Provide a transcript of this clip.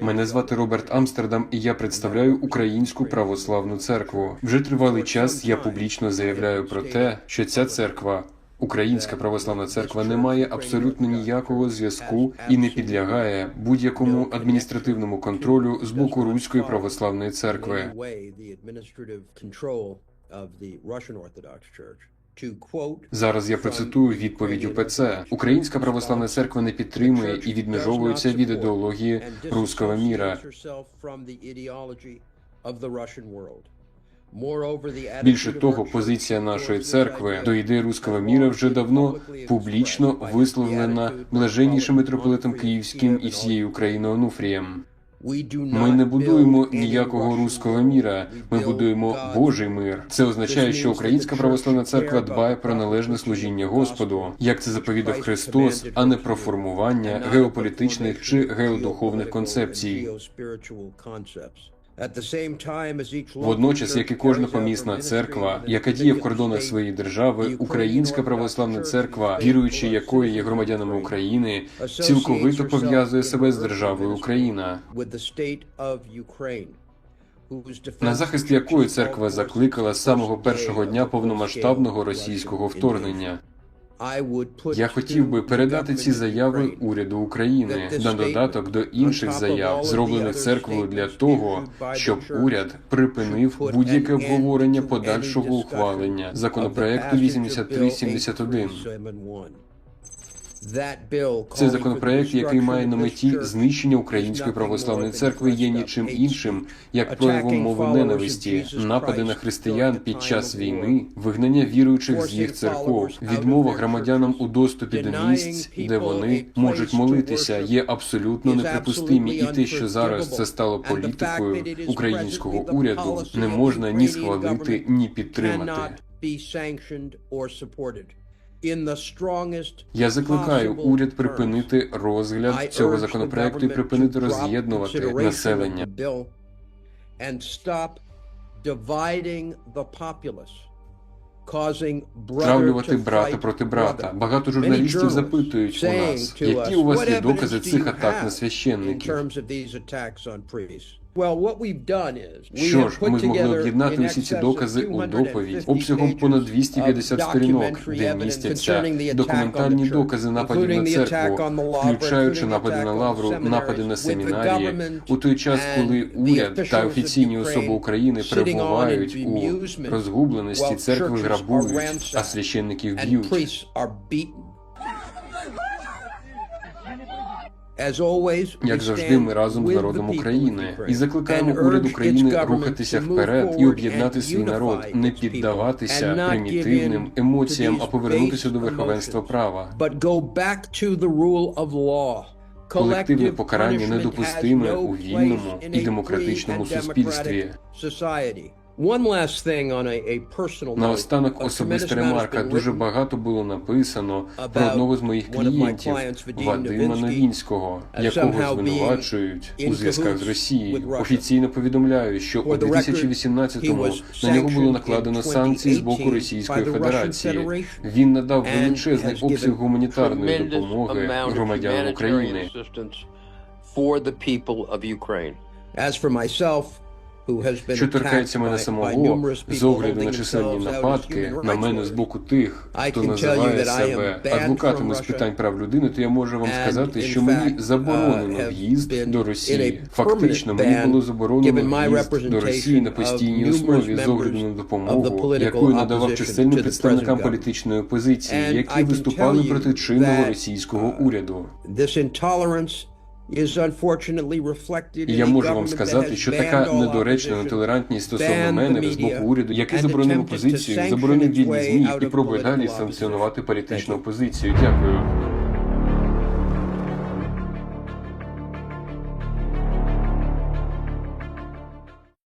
Мене звати Роберт Амстердам, і я представляю Українську православну церкву. Вже тривалий час я публічно заявляю про те, що ця церква. Українська православна церква не має абсолютно ніякого зв'язку і не підлягає будь-якому адміністративному контролю з боку Руської православної церкви. Зараз я процитую відповідь УПЦ. Українська православна церква не підтримує і відмежовується від ідеології руського міра. Більше того, позиція нашої церкви до ідеї руського міра вже давно публічно висловлена блаженнішим митрополитом Київським і всією Україною Онуфрієм. Ми не будуємо ніякого руського міра. Ми будуємо Божий мир. Це означає, що Українська православна церква дбає про належне служіння Господу, як це заповідав Христос, а не про формування геополітичних чи геодуховних концепцій. Водночас, як і кожна помісна церква, яка діє в кордонах своєї держави, Українська православна церква, віруючи якої є громадянами України, цілковито пов'язує себе з державою Україна. на захист якої церква закликала з самого першого дня повномасштабного російського вторгнення. Я хотів би передати ці заяви уряду України на додаток до інших заяв, зроблених церквою для того, щоб уряд припинив будь-яке обговорення подальшого ухвалення законопроекту 8371. Це законопроект, який має на меті знищення української православної церкви, є нічим іншим, як проявом мови ненависті, напади на християн під час війни, вигнання віруючих з їх церков, відмова громадянам у доступі до місць, де вони можуть молитися, є абсолютно неприпустимі, і те, що зараз це стало політикою українського уряду, не можна ні схвалити, ні підтримати. Я закликаю уряд припинити розгляд цього законопроекту і припинити роз'єднувати населення. Травлювати брата проти брата. Багато журналістів запитують у нас, які у вас є докази цих атак на священників. Що ж, ми змогли об'єднати усі ці докази у доповідь. обсягом понад 250 сторінок, де містяться документальні докази нападів на церкву, включаючи напади на лавру, напади на семінарії, у той час, коли уряд та офіційні особи України перебувають у розгубленості, церкви грабують, а священників б'ють. Як завжди, ми разом з народом України і закликаємо уряд України рухатися вперед і об'єднати свій народ, не піддаватися примітивним емоціям, а повернутися до верховенства права. Колективне покарання недопустиме у вільному і демократичному суспільстві. Наостанок особиста ремарка. Дуже багато було написано про одного з моїх клієнтів Вадима Новінського, якого звинувачують у зв'язках з Росією. Офіційно повідомляю, що у 2018-му на нього було накладено санкції з боку Російської Федерації. Він надав величезний обсяг гуманітарної допомоги громадянам України. Що торкається мене самого, з огляду на чисельні нападки на мене з боку тих, хто називає себе адвокатами з питань прав людини, то я можу вам сказати, що мені заборонено в'їзд до Росії. Фактично, мені було заборонено в'їзд до Росії на постійній основі з огляду на допомогу, яку надавав чисельним представникам політичної опозиції, які виступали проти чинного російського уряду. Я можу вам сказати, що така недоречна нетолерантність стосовно мене з боку уряду, який заборонив опозицію, заборонив вільні змі і пробує далі санкціонувати політичну опозицію. Дякую.